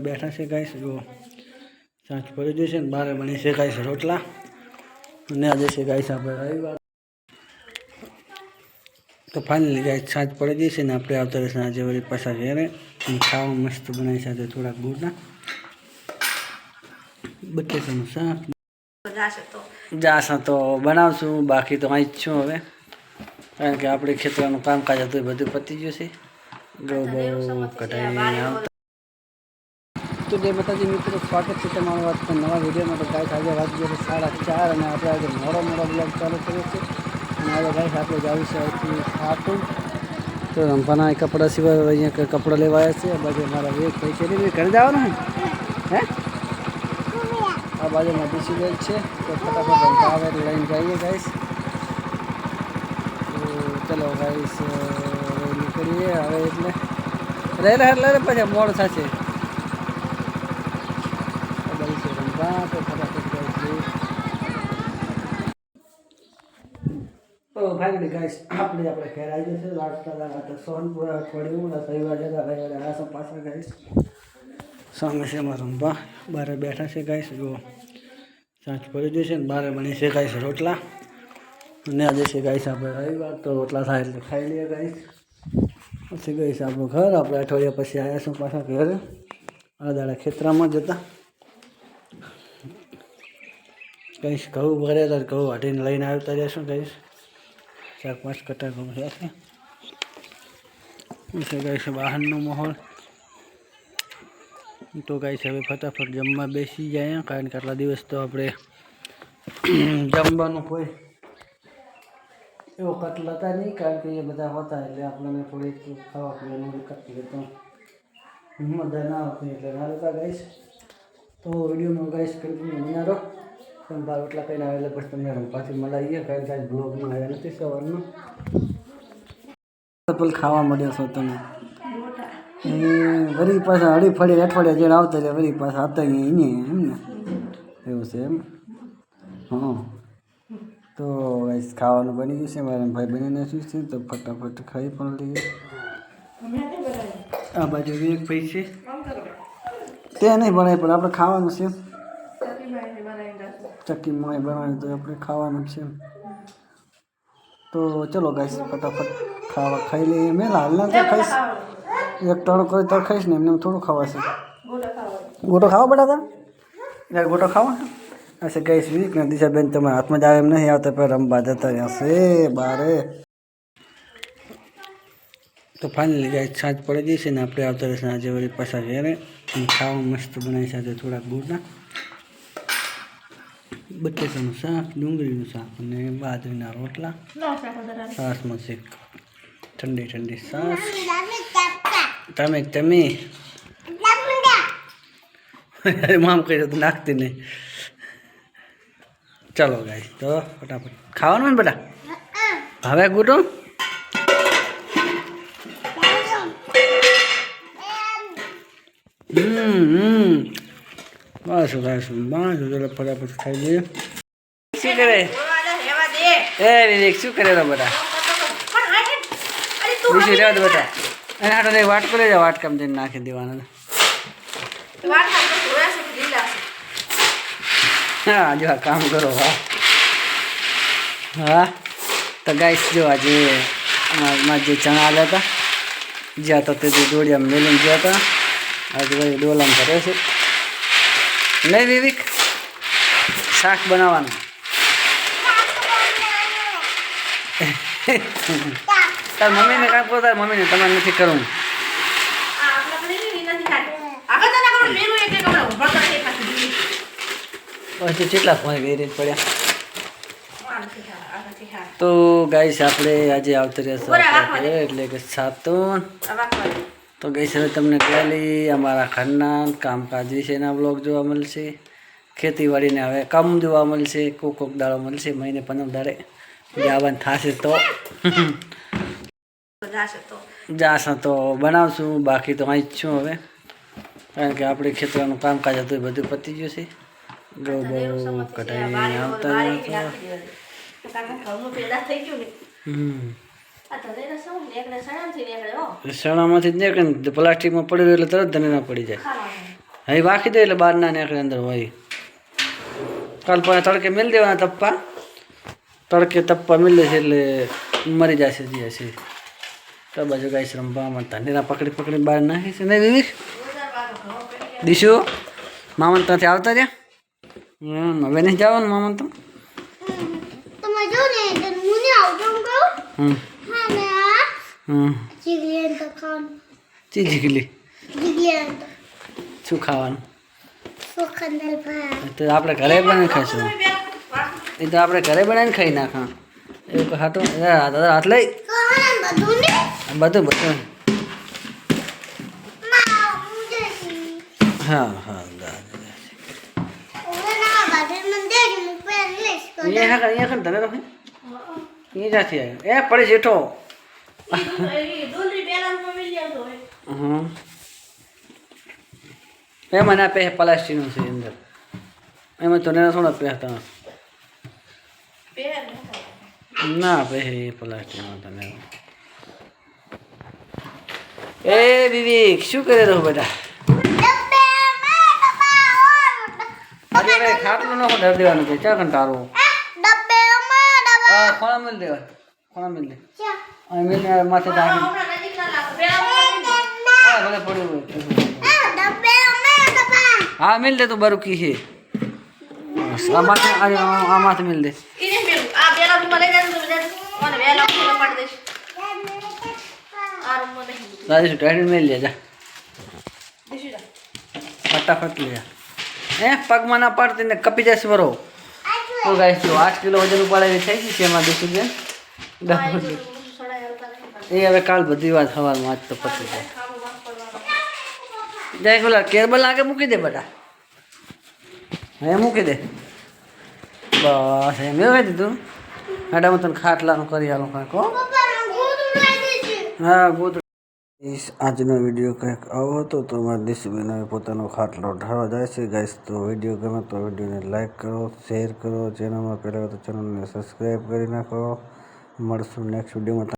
બેઠા છે ગાઈસ. જો સાંજ પડી જશે ને બારે બની છે ગાઈસ રોટલા. અને આજે છે ગાઈસ આપણે રવિવાર. તો ફાઇનલી ગાઈસ સાંજ પડી જશે ને આપણે આવતા રહેશે આજે વળી પાછા ઘેરે. ખાવા મસ્ત બનાવી સાથે થોડાક ગુડના. બટેટાનું શાક. જાશે તો બનાવશું બાકી તો અહીં જ છું હવે. કારણ કે આપણે ખેતરનું કામકાજ હતું એ બધું પતી ગયું છે. જો બહુ કટાઈ તો જય માતાજી મિત્રો સ્વાગત છે તમારું વાત પર નવા વિડીયોમાં તો ગાઈસ આજે વાગી ગયા છે સાડા ચાર અને આપણે આજે મોડો મોડો બ્લોગ ચાલુ કર્યો છે. અને આજે ગાઈસ આપણે જવું છે અહીંથી સાતું તો રંભાના એ કપડાં સિવાય અહીંયા કંઈ કપડાં લેવા આવ્યા છે. આ બાજુ મારા વેગ ભાઈ છે ને ઘરે જવાનું હે હે? આ બાજુમાં બીસી બેલ છે. તો ફટાફટ રંભા આવે એટલે લઈને જઈએ ગાઈસ તો ચલો ગાઈસ હવે નીકળીએ હવે એટલે. રહે રહે રહે પછી મોડ થશે આ બાજુ છે રંભા તો ફટાફટ જઈશું તો ફાઇનલી ગાઈસ આપણે આપણે ઘેર આવી જશે લાગતા લાગતા સોનપુર અઠવાડિયું રવિવાર જતા રવિવારે આસમ પાછા ગાઈસ સામે છે અમારા રંભા બારે બેઠા છે ગાઈસ જો સાંજ પડી જશે ને બારે બની છે ગાઈસ રોટલા. અને આજે છે ગાઈસ આપણે રવિવાર, તો રોટલા થાય એટલે ખાઈ લઈએ ગાઈસ પછી ગઈશ આપણું ઘર, આપણે અઠવાડિયા પછી આવ્યા છું પાછા ઘરે? આ દાડા ખેતરામાં જતા કહીશ ઘઉં ભરે તો ઘઉં વાટીને લઈને આવતા રહેશું કહીશ ચાર પાંચ કટા ઘઉં સાથે છે કહીશ બહારનો માહોલ તો કહીશ હવે ફટાફટ જમવા બેસી જાય કારણ કે આટલા દિવસ તો આપણે જમવાનું કોઈ એવો કટલ હતા નહીં કારણ કે એ બધા હતા એટલે આપણને થોડીક ખાવા પીવાનું કરતી તો મજા ના આવતી એટલે ના લેતા ગાઈશ તો વિડીયોમાં ગાઈશ કન્ટિન્યુ બન્યા રહો તમે બાર એટલા કહીને આવે એટલે પછી તમને પાછી મળાવીએ, કારણ કે આજ બ્લોગમાં આવ્યા નથી સવારમાં. પેલ ખાવા મળ્યો છો તમે? વરી પાછા અડી ફળી અઠવાડિયા જેડ આવતા રહ્યા, વળી પાછા હતા અહીંયા એમ ને? એવું છે એમ? હા. તો ગાઈસ ખાવાનું બની ગયું છે, મારા ભાઈ બનીને શું છે, તો ફટાફટ ખાઈ પણ લઈએ. આ બાજુ એક ભાઈ છે તે નહીં ભણાય, પણ આપણે ખાવાનું છે. ચક્કી માય બનાવી તો આપણે ખાવાનું છે. તો ચલો ગાઈશ ફટાફટ ખાવા ખાઈ લઈએ. મેં હાલના તો ખાઈશ. એક કોઈ તો ખાઈશ ને એમને થોડું ખાવાશે. ગોટો ખાવા બટાકા યાર ગોટો ખાવા હશે ગઈશ વીક ને દિશાબેન તમારા હાથમાં જ આવે એમ નહીં આવતા, પણ રમવા જતા હશે બારે. તો ફાઇનલી જાય સાંજ પડી જશે ને આપણે આવતા રહેશે આજે વળી પાછા ઘેરે. ખાવા મસ્ત બનાવી સાથે થોડાક ગુડના. બટેટાનું શાક ડુંગળીનું શાક અને બાજરીના રોટલા. સાસમાં શેક ઠંડી ઠંડી સાસ. તમે તમે? અરે મામ કહી તો નાખતી નહીં. ચાલો ગાય તો ફટાફટ. ખાવાનું ને બધા? હવે ગુટો હમ હમ. બસ બસ બસ ચાલો ફટાફટ ખાઈ લઈએ. શું કરે? એ વિવેક શું કરે રો બધા? બીજું રહેવા દે બધા. અને હાટો નહીં વાટ કરે જા વાટકામ જઈને નાખી દેવાના હા, જો આ કામ કરો, હા. હા, તો ગાઈસ જો આજે અમારા જે ચણા આવ્યા હતા, જ્યાં તો તે દોડિયા મેલીને ગયા હતા આજે ભાઈ ડોલામ કરે છે. નહીં વિવિક શાક બનાવવાનું તાર મમ્મીને કામ કરો તાર મમ્મીને તમારે નથી કરવું. આ આપણા પર એની નથી ખાતી આગળ તને કોણ મેરું એક એક હમણાં ઊભા કરે ખાતી દીધી પછી કેટલા ફોન વેરી પડ્યા? આ નથી ખા આ નથી ખા તો ગાઈસ આપણે આજે આવતા બરાબર, રહ્યા રાખવા દે. એટલે કે સાતોન. આ વાકવા દે. તો ગઈ હવે તમને પહેલી અમારા ઘરના કામકાજ વિશેના બ્લોગ જોવા મળશે. ખેતીવાડીને હવે કમ જોવા મળશે કોક કોક દાડો મળશે મહિને પંદર દાડે. જવાનું થશે તો. જાશું તો. બનાવશું બાકી તો અહીં જ છું હવે. કારણ કે આપણે ખેતરનું કામકાજ હતું એ બધું પતી ગયું છે. ગૌ બહુ કટાઈ આવતા હમ. સણામથી જ નીકળે ને પ્લાસ્ટિકમાં પડેલું એટલે તરત ધને ના પડી જાય. હવે વાખી દે એટલે બહાર ના નીકળે અંદર હોય. કાલ પાછા તડકે મેળ દેવાના તપ્પા. તડકે તપ્પા મેળે દેશે એટલે મરી જશે જે હશે. તો બાજુ ગાઈશ રમવામાં ધનેરા પકડી પકડી બહાર નાખે છે. નહીં વિવેક દીશુ મામન ત્યાંથી આવતા રહ્યા? હમ હવે નહીં જવાનું મામન તો? હમ. આ હમ ચીગલી તો ખાવાનું ચી જીગલી ચીગલી તો શું ખાવાનું સુખંદલ ભાઈ એ તો આપણે ઘરે બનાવીને ખાઈશું એ તો આપણે ઘરે બનાવીને ખાઈ નાખા એવું કહે હાટો એ હાથ હાથ લઈ કોણ બધું ને આ બધું બધું માં હું જઈ હા હા દાદા ઓલા ના બાદલ મને દે કે હું પેન લઈશ તો અહીંયા હા અહીંયા કણ તને રહે અહીંયા જાથી આવ્યો એ પડી જેઠો દૂધી પેલા રૂમમાં મેલી આવતો હોય હમ. એ મને આપે પ્લાસ્ટિકનું છે અંદર. એમાં તો ને પહેરતા પહેર ના પહે પ્લાસ્ટિકમાં તને એ વિવેક શું કરે રહો બધા? અરે ખાટલું ન ડર દેવાનું છે. ચા હા ખોણા મિલ દેવા ખોણા મિલ દે ચા અહીં મિલ દે માથે રાખી હમણાં નજીક ના લાગો પેલા રૂમમાં હા ભલે પડ્યું હોય આ ડબ્બે માં ડબ્બા હા મિલ દે તું બરુકી છે બસ, આ માથે આ આ માથે મિલ દે એને પેલું આ પેલા રૂમમાં લઈ જાય તો બધા મને વહેલા ઉઠીને પાડી દઈશ આ રૂમમાં નહીં રાजेश ટાઈટ મિલ લે જા દીશું જા. ફટાફટ લે જા. એ પગમાં ના પાડતી ને કપી જશે બરો તો ગાઈસ જો આઠ કિલો વજન ઉપાડેલી થઈ ગઈ છે એમાં દીશું બેન આ એ બધું સડાઈ આવતા નહીં. એ હવે કાલ બધી વાત સવારમાં આજ તો પતી જાય. ખાવું વાંક પડવાનું. જાય પેલા કેબલ આગળ મૂકી દે બેટા. હે, મૂકી દે. બસ, એમ એવું કહી દીધું. મેડમ હું તને ખાટલાનું કરી આલું કાંઈક, હો. પપ્પા હું ગોદડું લઈ દઈશ હા ગોદ આજનો વીડિયો કંઈક આવો હતો તો મારા દિશુબેન હવે પોતાનો ખાટલો ઢાળવા જાય છે. ગાઈસ, તો વીડિયો ગમે તો વિડીયોને લાઈક કરો, શેર કરો. ચેનલમાં પહેલાં તો ચેનલને સબસ્ક્રાઈબ કરી નાખો. મળશું નેક્સ્ટ વિડીયોમાં.